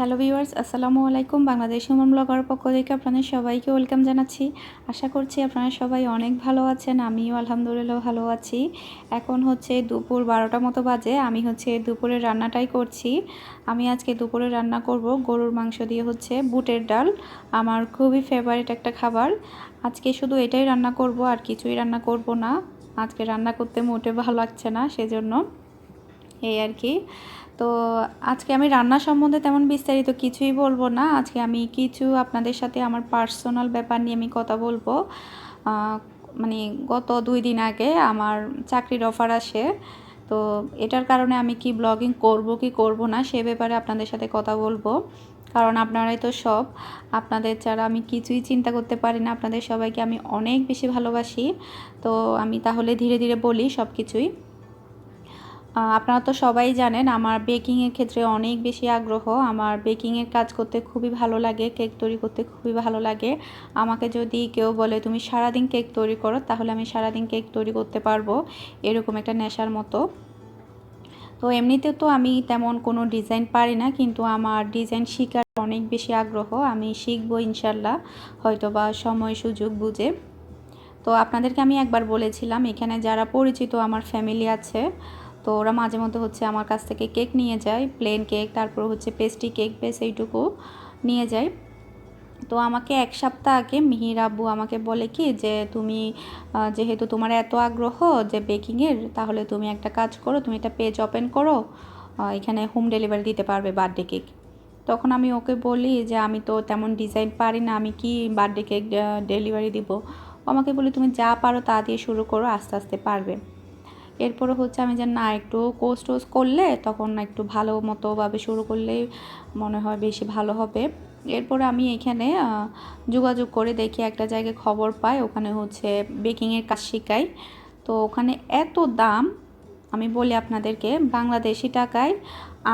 Hello viewers, আসসালামু আলাইকুম। Bangladesh Suman blogger পক্ষ থেকে আপনাদের সবাইকে ওয়েলকাম জানাচ্ছি। আশা করছি আপনারা সবাই অনেক ভালো আছেন, আমিও আলহামদুলিল্লাহ ভালো আছি। এখন হচ্ছে দুপুর বারোটা মতো বাজে, আমি হচ্ছে দুপুরের রান্নাটাই করছি। আমি আজকে দুপুরে রান্না করব গরুর মাংস দিয়ে হচ্ছে বুটের ডাল, আমার খুবই ফেভারিট একটা খাবার। আজকে শুধু এটাই রান্না করব, আর কিছুই রান্না করব না। আজকে রান্না করতে মোটে ভালো লাগছে না, সেজন্য এই আর কি। তো আজকে আমি রান্না সম্বন্ধে তেমন বিস্তারিত কিছুই বলব না। আজকে আমি কিছু আপনাদের সাথে আমার পার্সোনাল ব্যাপার নিয়ে আমি কথা বলব। মানে গত দুই দিন আগে আমার চাকরির অফার আসে। তো এটার কারণে আমি কি ব্লগিং করব কি করব না সে ব্যাপারে আপনাদের সাথে কথা বলব। কারণ আপনারাই তো সব। আপনাদের ছাড়া আমি কিছুই চিন্তা করতে পারি না। আপনাদের সবাইকে আমি অনেক বেশি ভালোবাসি। তো আমি তাহলে ধীরে ধীরে বলি সব কিছুই আপনারা তো সবাই জানেন, আমার বেকিংয়ের ক্ষেত্রে অনেক বেশি আগ্রহ। আমার বেকিংয়ের কাজ করতে খুবই ভালো লাগে কেক তৈরি করতে খুবই ভালো লাগে। আমাকে যদি কেউ বলে, তুমি সারাদিন কেক তৈরি করো, তাহলে আমি সারাদিন কেক তৈরি করতে পারব, এরকম একটা নেশার মতো। তো এমনিতে তো আমি তেমন কোনো ডিজাইন পারি না, কিন্তু আমার ডিজাইন শেখার অনেক বেশি আগ্রহ। আমি শিখব ইনশাল্লাহ হয়তো বা সময় সুযোগ বুঝে। তো আপনাদেরকে আমি একবার বলেছিলাম, এখানে যারা পরিচিত, আমার ফ্যামিলি আছে তো ওরা মাঝে মধ্যে হচ্ছে আমার কাছ থেকে কেক নিয়ে যায় প্লেন কেক, তারপর হচ্ছে পেস্ট্রি কেক, বেশ এইটুকু নিয়ে যায়। তো আমাকে এক সপ্তাহ আগে মিহির আব্বু আমাকে বলে কি যে, তুমি যেহেতু তোমার এত আগ্রহ যে বেকিংয়ের তাহলে তুমি একটা কাজ করো, তুমি একটা পেজ ওপেন করো এখানে হোম ডেলিভারি দিতে পারবে বার্থডে কেক তখন আমি ওকে বলি যে, আমি তো তেমন ডিজাইন পারি না, আমি কি বার্থডে কেক ডেলিভারি দিব? আমাকে বলি, তুমি যা পারো তা দিয়ে শুরু করো, আস্তে আস্তে পারবে। এরপরে হচ্ছে আমি যে না, একটু কোর্স টোস করলে তখন একটু ভালো মতোভাবে শুরু করলেই মনে হয় বেশি ভালো হবে। এরপরে আমি এখানে যোগাযোগ করে দেখি একটা জায়গায় খবর পাই, ওখানে হচ্ছে বেকিংয়ের কাজ শেখাই। তো ওখানে এত দাম, আমি বলি আপনাদেরকে, বাংলাদেশি টাকায়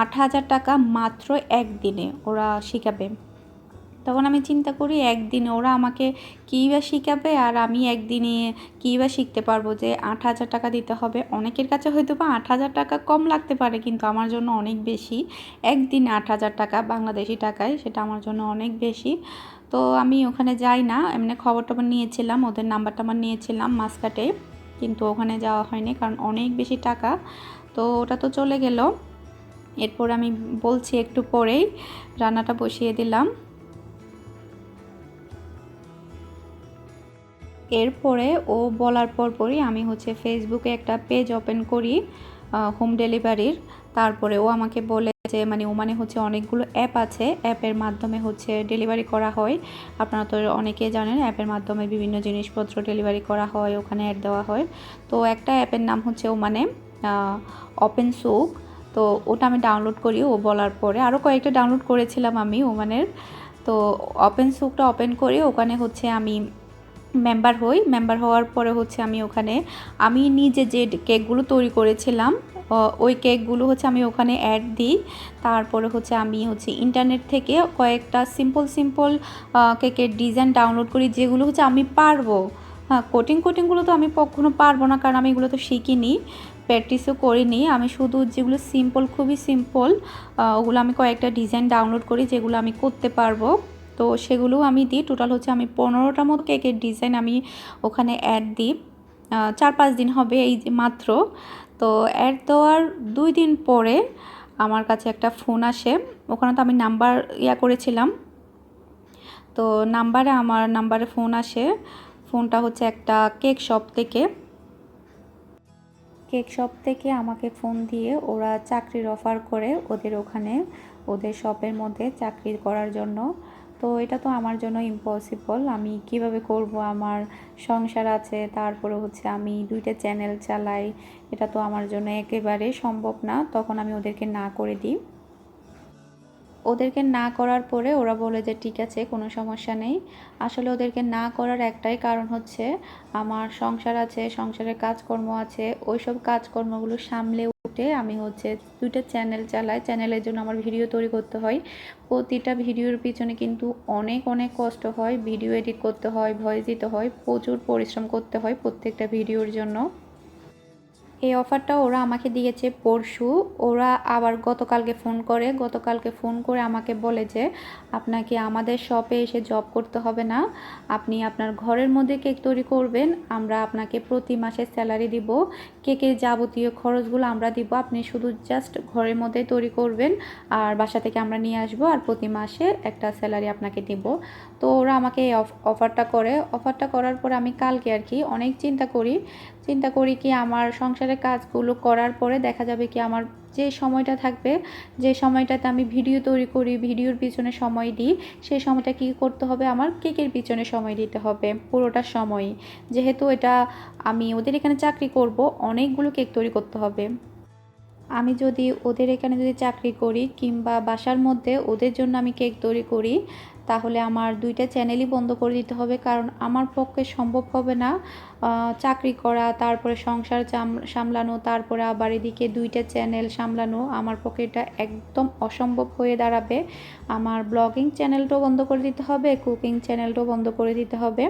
আট হাজার টাকা মাত্র একদিনে ওরা শেখাবে। তখন আমি চিন্তা করি একদিনে ওরা আমাকে কী বা শিখাবে আর আমি একদিনে কী বা শিখতে পারব যে আট হাজার টাকা দিতে হবে। অনেকের কাছে হয়তো বা আট হাজার টাকা কম লাগতে পারে কিন্তু আমার জন্য অনেক বেশি। একদিনে আট হাজার টাকা বাংলাদেশি টাকায় সেটা আমার জন্য অনেক বেশি। তো আমি ওখানে যাই না, এমনি খবর টবর নিয়েছিলাম, ওদের নাম্বারটা আমার নিয়েছিলাম মাসকাটে কিন্তু ওখানে যাওয়া হয়নি কারণ অনেক বেশি টাকা। তো ওটা তো চলে গেল। এরপর আমি বলছি একটু পরেই রান্নাটা বসিয়ে দিলাম। এরপরে ও বলার পর পরই আমি হচ্ছে ফেসবুকে একটা পেজ ওপেন করি হোম ডেলিভারির তারপরে ও আমাকে বলে যে মানে ও মানে হচ্ছে অনেকগুলো অ্যাপ আছে। অ্যাপের মাধ্যমে হচ্ছে ডেলিভারি করা হয়। আপনারা তো অনেকে জানেন অ্যাপের মাধ্যমে বিভিন্ন জিনিসপত্র ডেলিভারি করা হয়, ওখানে অ্যাড দেওয়া হয়। তো একটা অ্যাপের নাম হচ্ছে ও মানে ওপেন সুক তো ওটা আমি ডাউনলোড করি, ও বলার পরে। আরও কয়েকটা ডাউনলোড করেছিলাম আমি ওমানের তো ওপেন সুকটা ওপেন করে, ওখানে হচ্ছে আমি মেম্বার হই মেম্বার হওয়ার পরে হচ্ছে আমি ওখানে, আমি নিজে যে কেকগুলো তৈরি করেছিলাম ওই কেকগুলো হচ্ছে আমি ওখানে অ্যাড দিই। তারপরে হচ্ছে আমি হচ্ছে ইন্টারনেট থেকে কয়েকটা সিম্পল সিম্পল কেকের ডিজাইন ডাউনলোড করি, যেগুলো হচ্ছে আমি পারব। হ্যাঁ কোটিং কোটিংগুলো তো আমি কখনো পারব না, কারণ আমি এগুলো তো শিখিনি প্র্যাকটিসও করিনি। আমি শুধু যেগুলো সিম্পল খুবই সিম্পল ওগুলো আমি কয়েকটা ডিজাইন ডাউনলোড করি, যেগুলো আমি করতে পারব। তো সেগুলোও আমি দিই। টোটাল হচ্ছে আমি পনেরোটা মতো কেকের ডিজাইন আমি ওখানে অ্যাড দিই। চার পাঁচ দিন হবে এই যে মাত্র। তো অ্যাড দেওয়ার দুই দিন পরে আমার কাছে একটা ফোন আসে। ওখানে তো আমি নাম্বার ইয়া করেছিলাম। তো নাম্বারে আমার নাম্বারে ফোন আসে। ফোনটা হচ্ছে একটা কেক শপ থেকে। কেক শপ থেকে আমাকে ফোন দিয়ে ওরা চাকরির অফার করে ওদের ওখানে। ওদের শপের মধ্যে চাকরি করার জন্য। তো এটা তো আমার জন্য ইম্পসিবল আমি কীভাবে করব? আমার সংসার আছে, তারপরে হচ্ছে আমি দুইটা চ্যানেল চালাই। এটা তো আমার জন্য একেবারে সম্ভব না। তখন আমি ওদেরকে না করে দিই। ওদেরকে না করার পরে ওরা বলে যে, ঠিক আছে, কোনো সমস্যা নেই। আসলে ওদেরকে না করার একটাই কারণ হচ্ছে আমার সংসার আছে, সংসারের কাজকর্ম আছে। ওই সব কাজকর্মগুলো সামলে উঠে আমি হচ্ছে দুইটা চ্যানেল চালাই। চ্যানেলের জন্য আমার ভিডিও তৈরি করতে হয়। প্রতিটা ভিডিওর পিছনে কিন্তু অনেক অনেক কষ্ট হয়। ভিডিও এডিট করতে হয়, ভয়েস দিতে হয়, প্রচুর পরিশ্রম করতে হয় প্রত্যেকটা ভিডিওর জন্য। এই অফারটা ওরা আমাকে দিয়েছে পরশু। ওরা আবার গতকালকে ফোন করে, গতকালকে ফোন করে আমাকে বলে যে, আপনাকে আমাদের শপে এসে জব করতে হবে না। আপনি আপনার ঘরের মধ্যে কেক তৈরি করবেন। আমরা আপনাকে প্রতি মাসে স্যালারি দিব। কেকের যাবতীয় খরচগুলো আমরা দিব। আপনি শুধু জাস্ট ঘরের মধ্যে তৈরি করবেন আর বাসা থেকে আমরা নিয়ে আসব আর প্রতি মাসে একটা স্যালারি আপনাকে দিব। তো ওরা আমাকে এই অফারটা করে। অফারটা করার পর আমি কালকে আর কি অনেক চিন্তা করি চিন্তা করি কি আমার সংসারের কাজগুলো করার পরে দেখা যাবে কি আমার যে সময়টা থাকবে, যে সময়টাতে আমি ভিডিও তৈরি করি, ভিডিওর পিছনে সময় দিই, সেই সময়টা কি করতে হবে? আমার কেকের পিছনে সময় দিতে হবে, পুরোটা সময় যেহেতু এটা আমি ওদের এখানে চাকরি করব, অনেকগুলো কেক তৈরি করতে হবে। আমি যদি ওদের এখানে যদি চাকরি করি কিংবা বাসার মধ্যে ওদের জন্য আমি কেক তৈরি করি তাহলে আমার দুইটা চ্যানেলই বন্ধ করে দিতে হবে, কারণ আমার পক্ষে সম্ভব হবে না চাকরি করা, তারপরে সংসার সামলানো, তারপরে আবার এদিকে দুইটা চ্যানেল সামলানো, আমার পক্ষে এটা একদম অসম্ভব হয়ে দাঁড়াবে। আমার ব্লগিং চ্যানেলটাও বন্ধ করে দিতে হবে, কুকিং চ্যানেলটাও বন্ধ করে দিতে হবে,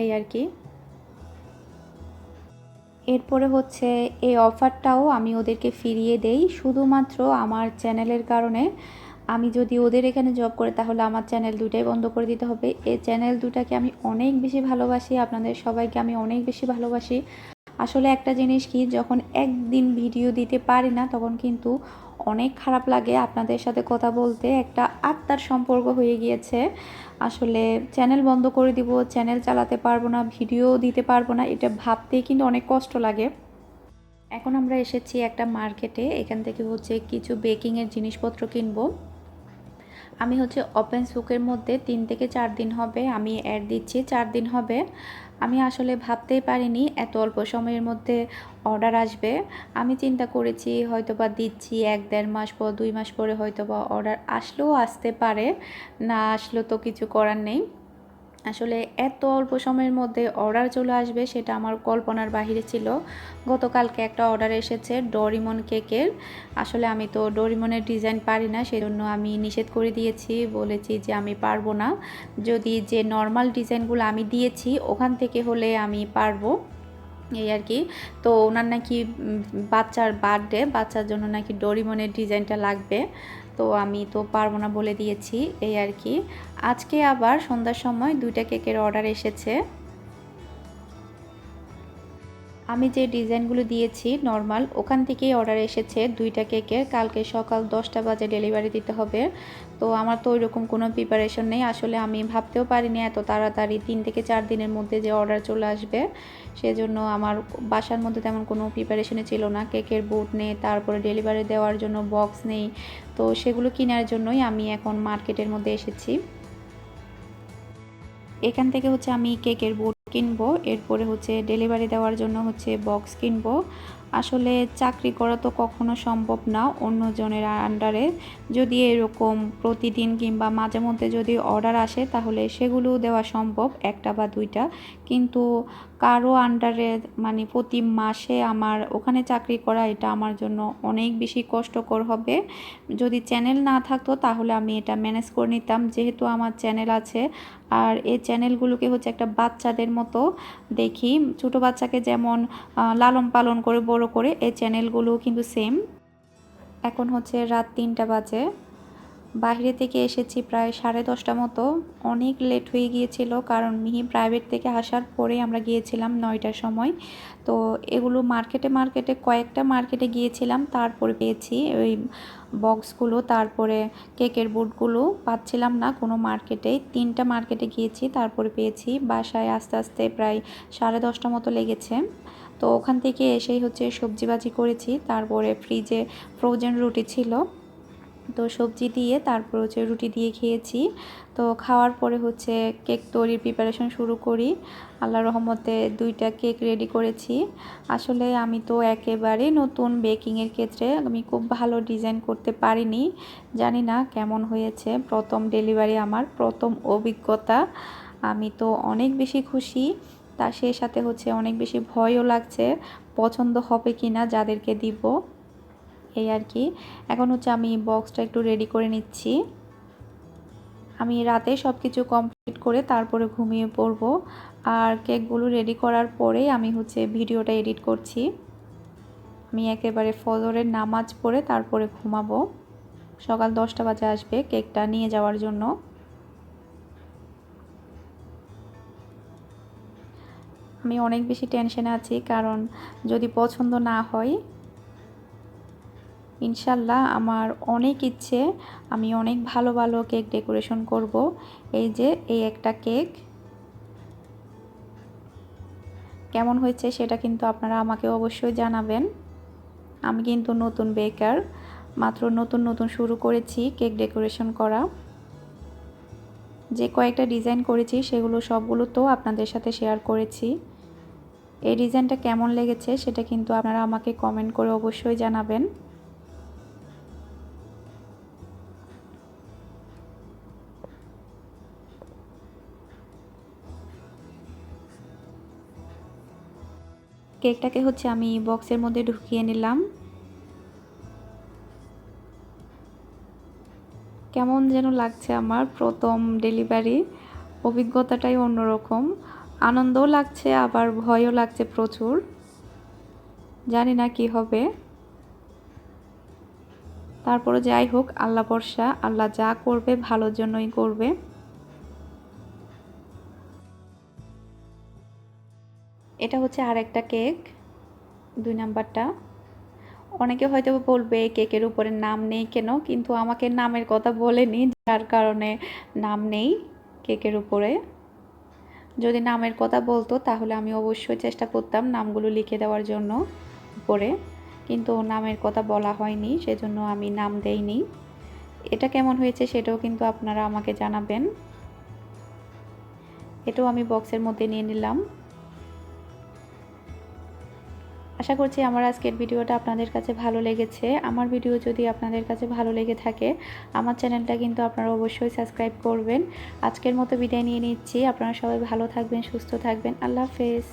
এই আর কি। এরপরে হচ্ছে এই অফারটাও আমি ওদেরকে ফিরিয়ে দেই, শুধুমাত্র আমার চ্যানেলের কারণে। আমি যদি ওদের এখানে জব করে, তাহলে আমার চ্যানেল দুটাই বন্ধ করে দিতে হবে। এই চ্যানেল দুটাকে আমি অনেক বেশি ভালোবাসি, আপনাদের সবাইকে আমি অনেক বেশি ভালোবাসি। আসলে একটা জিনিস কি, যখন একদিন ভিডিও দিতে পারি না, তখন কিন্তু অনেক খারাপ লাগে। আপনাদের সাথে কথা বলতে একটা আত্মার সম্পর্ক হয়ে গিয়েছে। আসলে চ্যানেল বন্ধ করে দিব চ্যানেল চালাতে পারব না ভিডিও দিতে পারব না, এটা ভাবতেই কিন্তু অনেক কষ্ট লাগে। এখন আমরা এসেছি একটা মার্কেটে এখান থেকে হচ্ছে কিছু বেকিংয়ের জিনিসপত্র কিনবো। আমি হচ্ছে ওপেন সুকের মধ্যে তিন থেকে চার দিন হবে, আমি অ্যাড দিচ্ছি, চার দিন হবে। আমি আসলে ভাবতেই পারিনি এত অল্প সময়ের মধ্যে অর্ডার আসবে। আমি চিন্তা করেছি হয়তো বা দিচ্ছি এক দেড় মাস পর, দুই মাস পরে হয়তো বা অর্ডার আসলেও আসতে পারে, না আসলেও তো কিছু করার নেই। আসলে এত অল্প সময়ের মধ্যে অর্ডার চলে আসবে সেটা আমার কল্পনার বাহিরে ছিল। গতকালকে একটা অর্ডার এসেছে ডরিমন কেকের। আসলে আমি তো ডরিমনের ডিজাইন পারি না, সেজন্য আমি নিষেধ করে দিয়েছি, বলেছি যে আমি পারব না। যদি যে নর্মাল ডিজাইনগুলো আমি দিয়েছি, ওখান থেকে হলে আমি পারব। এই আর কি। তো ওনার নাকি বাচ্চার বার্থডে, বাচ্চার জন্য নাকি ডরিমনের ডিজাইনটা লাগবে। তো আমি তো পারব না বলে দিয়েছি, এই আর কি। আজকে আবার সন্ধ্যার সময় দুইটা কেকের অর্ডার এসেছে। আমি যে ডিজাইনগুলো দিয়েছি নর্মাল ওখান থেকেই অর্ডার এসেছে দুইটা কেকের কালকে সকাল দশটা বাজে ডেলিভারি দিতে হবে। তো আমার তো ওইরকম কোনো প্রিপারেশন নেই। আসলে আমি ভাবতেও পারিনি এত তাড়াতাড়ি, তিন থেকে চার দিনের মধ্যে যে অর্ডার চলে আসবে। সেজন্য আমার বাসার মধ্যে তেমন কোনো প্রিপারেশনে ছিল না। কেকের বুট নেই, তারপরে ডেলিভারি দেওয়ার জন্য বক্স নেই। তো সেগুলো কেনার জন্যই আমি এখন মার্কেটের মধ্যে এসেছি। এখান থেকে হচ্ছে আমি কেকের বোর্ড কিনবো, এরপরে হচ্ছে ডেলিভারি দেওয়ার জন্য হচ্ছে বক্স কিনবো। আসলে চাকরি করা তো কখনো সম্ভব না অন্যজনের আন্ডারে। যদি এরকম প্রতিদিন কিংবা মাঝে মধ্যে যদি অর্ডার আসে, তাহলে সেগুলো দেওয়া সম্ভব, একটা বা দুইটা। কিন্তু কারও আন্ডারে মানে প্রতি মাসে আমার ওখানে চাকরি করা, এটা আমার জন্য অনেক বেশি কষ্টকর হবে। যদি চ্যানেল না থাকতো, তাহলে আমি এটা ম্যানেজ করে নিতাম। যেহেতু আমার চ্যানেল আছে আর এই চ্যানেলগুলোকে হচ্ছে একটা বাচ্চাদের মতো দেখি। ছোট বাচ্চাকে যেমন লালন পালন করে, বড় করে, এই চ্যানেলগুলো কিন্তু সেম এখন হচ্ছে রাত তিনটা বাজে। বাইরে থেকে এসেছি প্রায় সাড়ে দশটা মতো। অনেক লেট হয়ে গিয়েছিল, কারণ মিহি প্রাইভেট থেকে আসার পরে আমরা গিয়েছিলাম নয়টার সময়। তো এগুলো মার্কেটে মার্কেটে কয়েকটা মার্কেটে গিয়েছিলাম, তারপরে পেয়েছি ওই বক্সগুলো তারপরে কেকের বুটগুলো পাচ্ছিলাম না কোনো মার্কেটেই তিনটা মার্কেটে গিয়েছি, তারপরে পেয়েছি। বাসায় আস্তে আস্তে প্রায় সাড়ে দশটা মতো লেগেছে। তো ওখান থেকে এসেই হচ্ছে সবজি বাজি করেছি, তারপরে ফ্রিজে ফ্রোজেন রুটি ছিল। তো সবজি দিয়ে, তারপর হচ্ছে রুটি দিয়ে খেয়েছি। তো খাওয়ার পরে হচ্ছে কেক তৈরির প্রিপারেশন শুরু করি। আল্লাহ রহমতে দুইটা কেক রেডি করেছি। আসলে আমি তো একেবারে নতুন বেকিংয়ের ক্ষেত্রে আমি খুব ভালো ডিজাইন করতে পারিনি। জানি না কেমন হয়েছে। প্রথম ডেলিভারি আমার, প্রথম অভিজ্ঞতা। আমি তো অনেক বেশি খুশি। তার সেই সাথে হচ্ছে অনেক বেশি ভয়ও লাগছে। পছন্দ হবে কি না যাদেরকে দিব। এই আর কি। এখন হচ্ছে আমি বক্সটা একটু রেডি করে নিচ্ছি। আমি রাতে সব কিছু কমপ্লিট করে তারপরে ঘুমিয়ে পড়ব। আর কেকগুলো রেডি করার পরেই আমি হচ্ছে ভিডিওটা এডিট করছি। আমি একেবারে ফজরের নামাজ পড়ে তারপরে ঘুমাবো। সকাল দশটা বাজে আসবে কেকটা নিয়ে যাওয়ার জন্য। আমি অনেক বেশি টেনশনে আছি, কারণ যদি পছন্দ না হয় ইনশাল্লাহ আমার অনেক ইচ্ছে, আমি অনেক ভালো ভালো কেক ডেকোরেশন করব। এই যে, এই একটা কেক। কেমন হয়েছে সেটা কিন্তু আপনারা আমাকে অবশ্যই জানাবেন। আমি কিন্তু নতুন বেকার, মাত্র নতুন নতুন শুরু করেছি কেক ডেকোরেশন করা। যে কয়েকটা ডিজাইন করেছি সেগুলো সবগুলো তো আপনাদের সাথে শেয়ার করেছি। এই ডিজাইনটা কেমন লেগেছে সেটা কিন্তু আপনারা আমাকে কমেন্ট করে অবশ্যই জানাবেন। কেকটাকে হচ্ছে আমি বক্সের মধ্যে ঢুকিয়ে নিলাম। কেমন যেন লাগছে আমার প্রথম ডেলিভারি। অভিজ্ঞতাটাই অন্যরকম। আনন্দও লাগছে, আবার ভয়ও লাগছে প্রচুর। জানি না কি হবে। তারপরে যাই হোক, আল্লাহ বর্ষা আল্লাহ যা করবে ভালোর জন্যই করবে। এটা হচ্ছে আর একটা কেক, দুই নাম্বারটা। অনেকে হয়তো বলবে কেকের উপরে নাম নেই কেন? কিন্তু আমাকে নামের কথা বলেনি, যার কারণে নাম নেই কেকের উপরে। যদি নামের কথা বলতো, তাহলে আমি অবশ্যই চেষ্টা করতাম নামগুলো লিখে দেওয়ার জন্য উপরে। কিন্তু নামের কথা বলা হয়নি, সেজন্য আমি নাম দেইনি। এটা কেমন হয়েছে সেটাও কিন্তু আপনারা আমাকে জানাবেন। এটাও আমি বক্সের মধ্যে নিয়ে নিলাম। আশা করছি আমার আজকের ভিডিওটা আপনাদের কাছে ভালো লেগেছে। আমার ভিডিও যদি আপনাদের কাছে ভালো লেগে থাকে, আমার চ্যানেলটা কিন্তু আপনারা অবশ্যই সাবস্ক্রাইব করবেন। আজকের মতো বিদায় নিয়ে নিচ্ছি। আপনারা সবাই ভালো থাকবেন, সুস্থ থাকবেন। আল্লাহ হাফেজ।